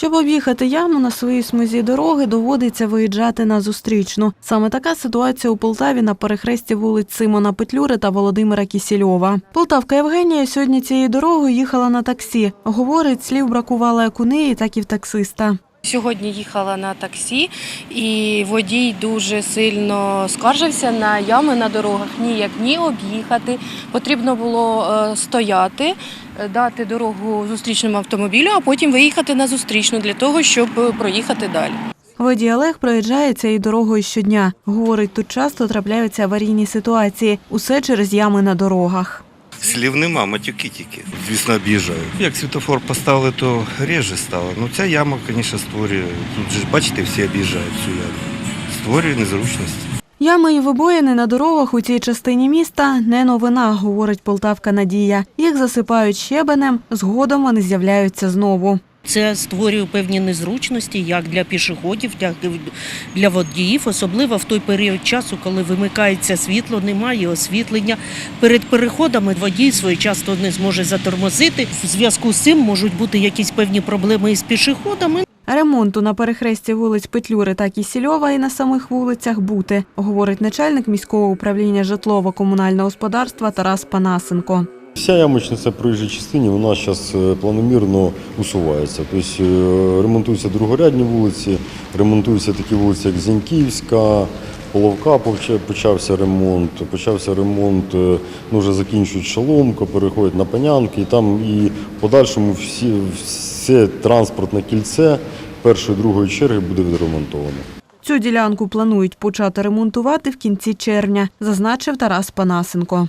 Щоб об'їхати яму на своїй смузі дороги, доводиться виїжджати на зустрічну. Саме така ситуація у Полтаві на перехресті вулиць Симона Петлюри та Володимира Кісільова. Полтавка Євгенія сьогодні цією дорогою їхала на таксі. Говорить, слів бракувало як у неї, так і в таксиста. Сьогодні їхала на таксі, і водій дуже сильно скаржився на ями на дорогах. Ніяк ні об'їхати. Потрібно було е, стояти, е, дати дорогу зустрічному автомобілю, а потім виїхати на зустрічну для того, щоб е, проїхати далі. Водій Олег проїжджає цією дорогою щодня. Говорить, тут часто трапляються аварійні ситуації. Усе через ями на дорогах. Слів нема, матюки тільки. Звісно, об'їжджаю. Як світофор поставили, то реже стало. Ну ця яма, звісно, створює. Тут же ж бачите, всі об'їжджають цю яму. Створює незручності. Ями і вибоїни на дорогах у цій частині міста не новина, говорить полтавка Надія. Їх засипають щебенем, згодом вони з'являються знову. Це створює певні незручності як для пішоходів, і для водіїв, особливо в той період часу, коли вимикається світло, немає освітлення. Перед переходами водій своєчасно не зможе затормозити. В зв'язку з цим можуть бути якісь певні проблеми із пішоходами. Ремонту на перехресті вулиць Петлюри та Кісільова і на самих вулицях бути, говорить начальник міського управління житлово-комунального господарства Тарас Панасенко. Вся ямочниця проїжджій частині у нас зараз планомірно усувається. Тобто е, ремонтуються другорядні вулиці, ремонтуються такі вулиці, як Зіньківська, Половка почався ремонт, почався ремонт, е, ну вже закінчують Шаломко, переходять на Панянки, і там і в подальшому всі, все транспортне кільце першої другої черги буде відремонтовано. Цю ділянку планують почати ремонтувати в кінці червня, зазначив Тарас Панасенко.